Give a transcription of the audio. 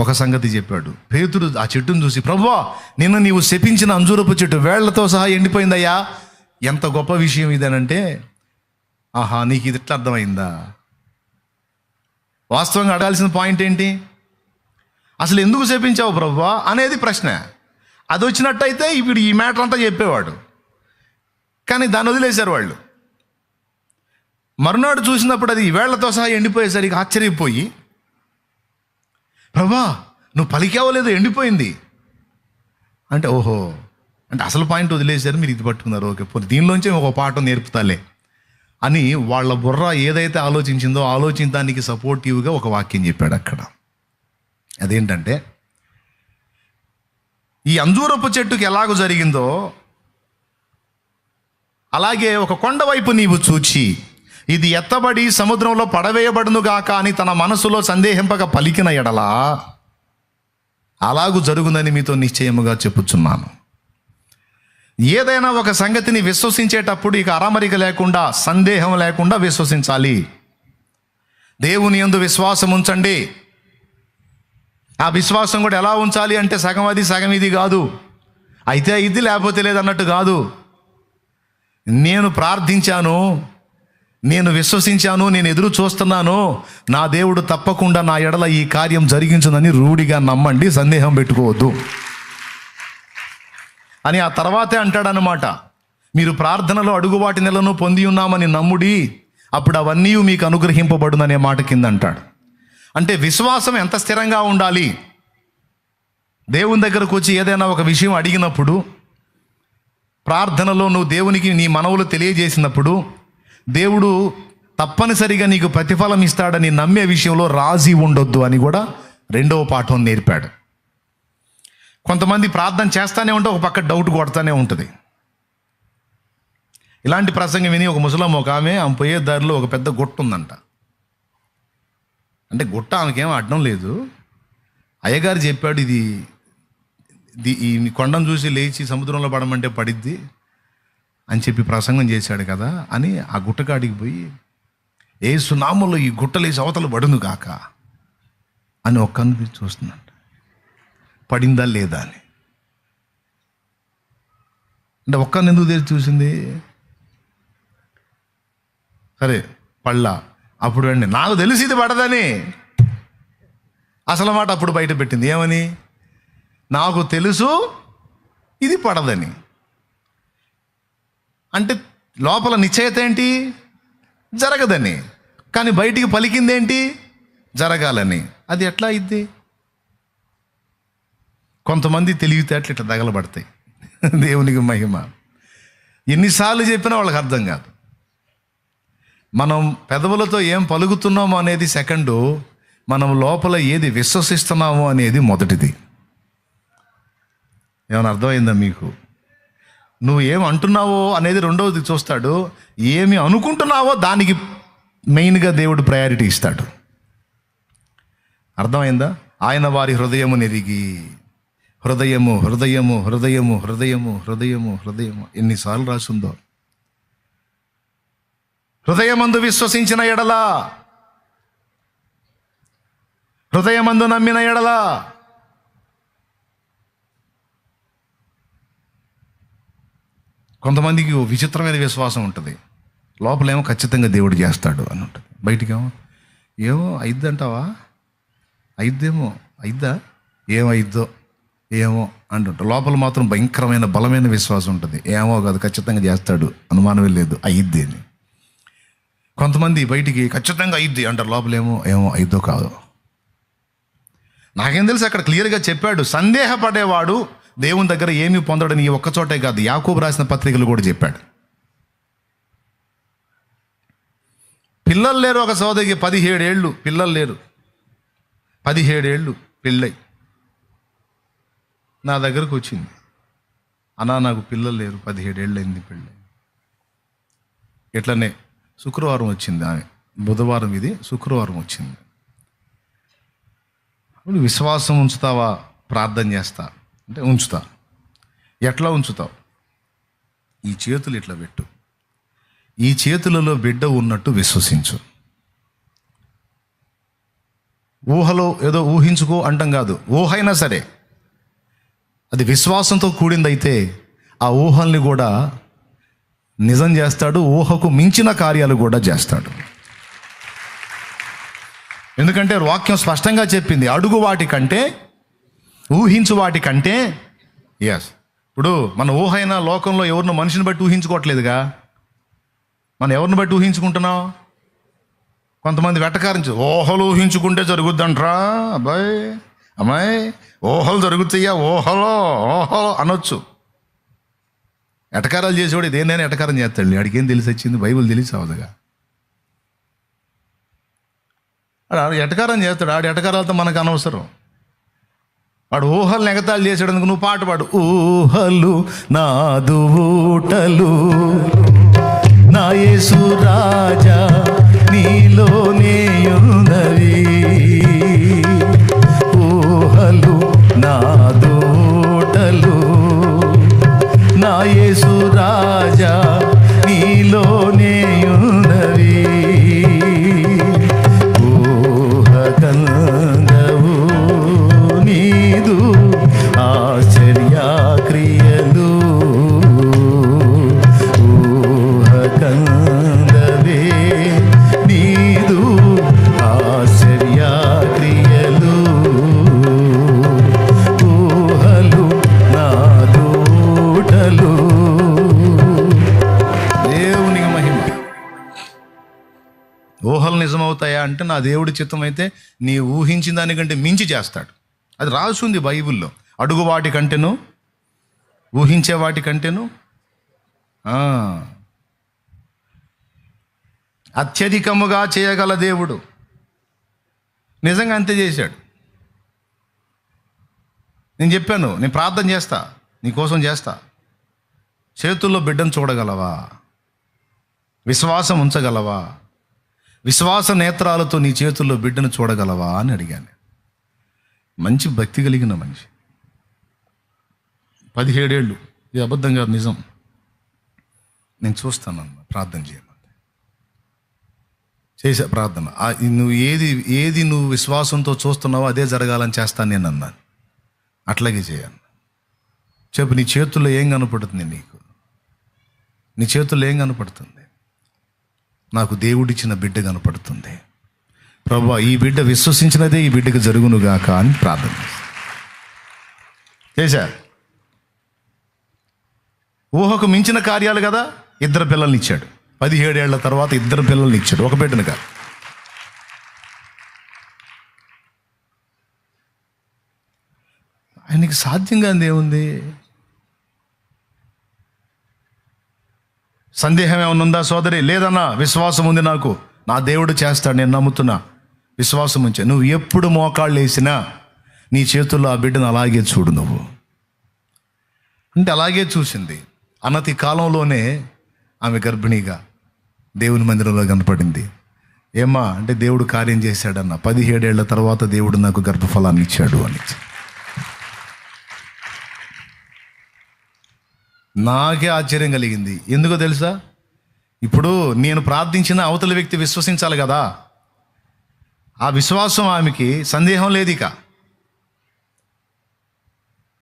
ఒక సంగతి చెప్పాడు. పేతుడు ఆ చెట్టును చూసి ప్రభువా నిన్న నీవు శపించిన అంజూరపు చెట్టు వేళ్ళతో సహా ఎండిపోయిందయ్యా. ఎంత గొప్ప విషయం ఇదేనంటే ఆహా నీకు ఇది ఇట్లా అర్థమైందా? వాస్తవంగా అడగాల్సిన పాయింట్ ఏంటి? అసలు ఎందుకు శపించావు ప్రభా? అనేది ప్రశ్న. అది వచ్చినట్టయితే ఇప్పుడు ఈ మ్యాటర్ అంతా చెప్పేవాడు. కానీ దాన్ని వదిలేశారు వాళ్ళు. మరునాడు చూసినప్పుడు అది వేళ్ళతో సహా ఎండిపోయేసరికి ఆశ్చర్యపోయి ప్రభా నువ్వు పలికావో లేదో ఎండిపోయింది. అంటే ఓహో అంటే అసలు పాయింట్ వదిలేశారు మీరు ఇది పట్టుకున్నారు. ఓకే పోనీ దీనిలోంచి ఒక పాఠం నేర్పుతాలే అని వాళ్ళ బుర్ర ఏదైతే ఆలోచించిందో ఆలోచించడానికి సపోర్టివ్గా ఒక వాక్యం చెప్పాడు అక్కడ. అదేంటంటే ఈ అంజూరపు చెట్టుకి ఎలాగో జరిగిందో అలాగే ఒక కొండ వైపు నీవు చూచి ఇది ఎత్తబడి సముద్రంలో పడవేయబడునుగాక అని తన మనసులో సందేహింపక పలికిన ఎడలా అలాగూ జరుగునని మీతో నిశ్చయముగా చెప్పుచున్నాను. ఏదైనా ఒక సంగతిని విశ్వసించేటప్పుడు ఇక అరమరిక లేకుండా సందేహం లేకుండా విశ్వసించాలి. దేవుని యందు విశ్వాసం ఉంచండి. ఆ విశ్వాసం కూడా ఎలా ఉంచాలి అంటే సగం అది సగం ఇది కాదు. అయితే ఇది లేకపోతే లేదన్నట్టు కాదు. నేను ప్రార్థించాను నేను విశ్వసించాను నేను ఎదురు చూస్తున్నాను. నా దేవుడు తప్పకుండా నా ఎడల ఈ కార్యం జరిగించునని రూఢిగా నమ్మండి సందేహం పెట్టుకోవద్దు. అని ఆ తర్వాతే అంటాడనమాట మీరు ప్రార్థనలో అడుగువాటి నెలను పొంది ఉన్నామని నమ్ముడి అప్పుడు అవన్నీ మీకు అనుగ్రహింపబడుననే మాట కింద అంటాడు. అంటే విశ్వాసం ఎంత స్థిరంగా ఉండాలి? దేవుని దగ్గరకు వచ్చి ఏదైనా ఒక విషయం అడిగినప్పుడు ప్రార్థనలో నువ్వు దేవునికి నీ మనవులు తెలియజేసినప్పుడు దేవుడు తప్పనిసరిగా నీకు ప్రతిఫలం ఇస్తాడని నమ్మే విషయంలో రాజీ ఉండొద్దు అని కూడా రెండవ పాఠం నేర్పాడు. కొంతమంది ప్రార్థన చేస్తానే ఉంటే ఒక పక్క డౌట్ కొడతానే ఉంటుంది. ఇలాంటి ప్రసంగం విని ఒక ముసలం ఒక ఆమె ఆమె పోయే దారిలో ఒక పెద్ద గుట్ట ఉందంట. అంటే గుట్ట ఆమెకేం అడ్డం లేదు. అయ్యగారు చెప్పాడు ఇది ఈ కొండను చూసి లేచి సముద్రంలో పడమంటే పడిద్ది. అని చెప్పి ప్రసంగం చేశాడు కదా అని ఆ గుట్టకాడికి పోయి ఏ సునామంలో ఈ గుట్టలేసి అవతలు పడును కాక అని ఒక్క చూస్తున్నాడు. పడిందా లేదా అని. అంటే ఒక్కరిని ఎందుకు తెరిచి చూసింది? సరే పళ్ళ అప్పుడు అండి నాకు తెలిసి ఇది పడదని. అసలు మాట అప్పుడు బయట పెట్టింది. ఏమని? నాకు తెలుసు ఇది పడదని. అంటే లోపల నిశ్చయత ఏంటి? జరగదని. కానీ బయటికి పలికిందేంటి? జరగాలని. అది ఎట్లా అయింది కొంతమంది తెలివితేటలు ఇట్లా తగలబడతాయి. దేవునికి మహిమ. ఎన్నిసార్లు చెప్పినా వాళ్ళకి అర్థం కాదు. మనం పెదవులతో ఏం పలుకుతున్నాము అనేది సెకండు మనం లోపల ఏది విశ్వసిస్తున్నాము అనేది మొదటిది. ఏమైనా అర్థమైందా మీకు? నువ్వు ఏం అంటున్నావో అనేది రెండవది చూస్తాడు. ఏమి అనుకుంటున్నావో దానికి మెయిన్గా దేవుడు ప్రయారిటీ ఇస్తాడు. అర్థమైందా? ఆయన వారి హృదయము నెరిగి హృదయము హృదయము హృదయము హృదయము హృదయము హృదయము ఎన్నిసార్లు రాసిందో. హృదయమందు విశ్వసించిన ఎడలా హృదయమందు నమ్మిన ఎడలా కొంతమందికి విచిత్రమైన విశ్వాసం ఉంటుంది. లోపలేమో ఖచ్చితంగా దేవుడు చేస్తాడు అని ఉంటుంది. బయటికేమో ఏమో అయిద్దంటావా అయిద్దేమో అయిద్దా ఏమైద్దో ఏమో అంటుంటారు. లోపల మాత్రం భయంకరమైన బలమైన విశ్వాసం ఉంటుంది. ఏమో కాదు ఖచ్చితంగా చేస్తాడు. అనుమానమే లేదు. అయిద్ది అని. కొంతమంది బయటికి ఖచ్చితంగా అయిద్ది అంటారు. లోపలేమో ఏమో అయిద్దో కాదు. నాకేం తెలుసు అక్కడ క్లియర్గా చెప్పాడు. సందేహపడేవాడు దేవుని దగ్గర ఏమీ పొందడని ఒక్కచోటే ఒక్క చోటే కాదు. యాకూబు రాసిన పత్రికలు కూడా చెప్పాడు. పిల్లలు లేరు ఒక సోదరికి పదిహేడేళ్ళు పిల్లలు లేరు. పదిహేడేళ్ళు పెళ్ళై నా దగ్గరకు వచ్చింది. అన్నా నాకు పిల్లలు లేరు. పదిహేడేళ్ళు అయింది పెళ్ళి. ఇట్లనే శుక్రవారం వచ్చింది ఆమె. బుధవారం ఇది శుక్రవారం వచ్చింది. విశ్వాసం ఉంచుతావా? ప్రార్థన చేస్తా. అంటే ఉంచుతా. ఎట్లా ఉంచుతావు? ఈ చేతులు ఇట్లా పెట్టు. ఈ చేతులలో బిడ్డ ఉన్నట్టు విశ్వసించు. ఊహలో ఏదో ఊహించుకో అంటాం కాదు. ఊహైనా సరే. అది విశ్వాసంతో కూడిందైతే ఆ ఊహల్ని కూడా నిజం చేస్తాడు ఊహకు మించిన కార్యాలు కూడా చేస్తాడు. ఎందుకంటే వాక్యం స్పష్టంగా చెప్పింది అడుగు వాటి కంటే ఊహించు వాటి కంటే ఎస్ ఇప్పుడు మన ఊహ అయిన లోకంలో ఎవరిని మనిషిని బట్టి ఊహించుకోవట్లేదుగా? మనం ఎవరిని బట్టి ఊహించుకుంటున్నాం? కొంతమంది వెటకారించి ఊహలు ఊహించుకుంటే జరుగుద్దంట్రా? అబ్బాయి అమ్మాయి ఊహలు జరుగుతాయా? ఊహలో ఊహలో అనొచ్చు. ఎటకారాలు చేసేవాడు దేనైనా ఎటకారం చేస్తాడు ఆడికి ఏం తెలిసి వచ్చింది? బైబిల్ తెలిసి అవదుగా ఆడు ఎటకారం చేస్తాడు. ఆడు ఎటకారాలతో మనకు అనవసరం. వాడు ఊహలు నెగతాలు చేసేటందుకు నువ్వు పాట పాడు. ఊహలు నాదు ఊటలు. నా యేసు రాజా నీలోనే ఉన్నవి ఊహలు నా క్రియలు ఊహ కందవే నీదు ఆశ్చర్య క్రియలు ఊహలు నాదూటలు దేవునికి మహిమ. ఊహలు నిజమవుతాయా అంటే నా దేవుడి చిత్తం అయితే నీ ఊహించిన దానికంటే మించి చేస్తాడు. అది రాసుంది బైబిల్లో. అడుగు వాటి కంటేను ఊహించే వాటి కంటేను? అత్యధికముగా చేయగల దేవుడు. నిజంగా అంతే చేశాడు. నేను చెప్పాను నేను ప్రార్థన చేస్తా నీ కోసం చేస్తా. చేతుల్లో బిడ్డను చూడగలవా? విశ్వాసం ఉంచగలవా? విశ్వాస నేత్రాలతో నీ చేతుల్లో బిడ్డను చూడగలవా అని అడిగాను. మంచి భక్తి కలిగిన మనిషి. పదిహేడేళ్ళు. ఇది అబద్ధం కాదు నిజం. నేను చూస్తానన్న ప్రార్థన చేయమని చేసే ప్రార్థన. నువ్వు ఏది ఏది నువ్వు విశ్వాసంతో చూస్తున్నావో అదే జరగాలని చేస్తాను నేను అన్నాను. అట్లాగే చేయను చెప్పు నీ చేతుల్లో ఏం కనపడుతుంది నీకు? నీ చేతుల్లో ఏం కనపడుతుంది? నాకు దేవుడిచ్చిన బిడ్డ కనపడుతుంది. ప్రభా ఈ బిడ్డ విశ్వసించినదే ఈ బిడ్డకు జరుగునుగాక అని ప్రార్థన చేశారు? ఊహకు మించిన కార్యాలు కదా? ఇద్దరు పిల్లల్ని ఇచ్చాడు. పదిహేడేళ్ళ తర్వాత ఇద్దరు పిల్లల్ని ఇచ్చాడు. ఒక బిడ్డను కాదు. ఆయనకి సాధ్యంగా ఏముంది సందేహం ఏమైనా ఉందా సోదరి? లేదన్నా విశ్వాసం ఉంది నాకు. నా దేవుడు చేస్తాడు నేను నమ్ముతున్నా. విశ్వాసం ఉంచే. నువ్వు ఎప్పుడు మోకాళ్ళు వేసినా నీ చేతుల్లో ఆ బిడ్డను అలాగే చూడు నువ్వు. అంటే అలాగే చూసింది. అనతి కాలంలోనే ఆమె గర్భిణీగా దేవుని మందిరంలో కనపడింది. ఏమ్మా అంటే దేవుడు కార్యం చేశాడన్న. పదిహేడేళ్ళ తర్వాత దేవుడు నాకు గర్భఫలాన్ని ఇచ్చాడు అని. నాకే ఆశ్చర్యం కలిగింది. ఎందుకో తెలుసా? ఇప్పుడు నేను ప్రార్థించిన అవతల వ్యక్తి విశ్వసించాలి కదా. ఆ విశ్వాసం ఆమెకి సందేహం లేదు ఇక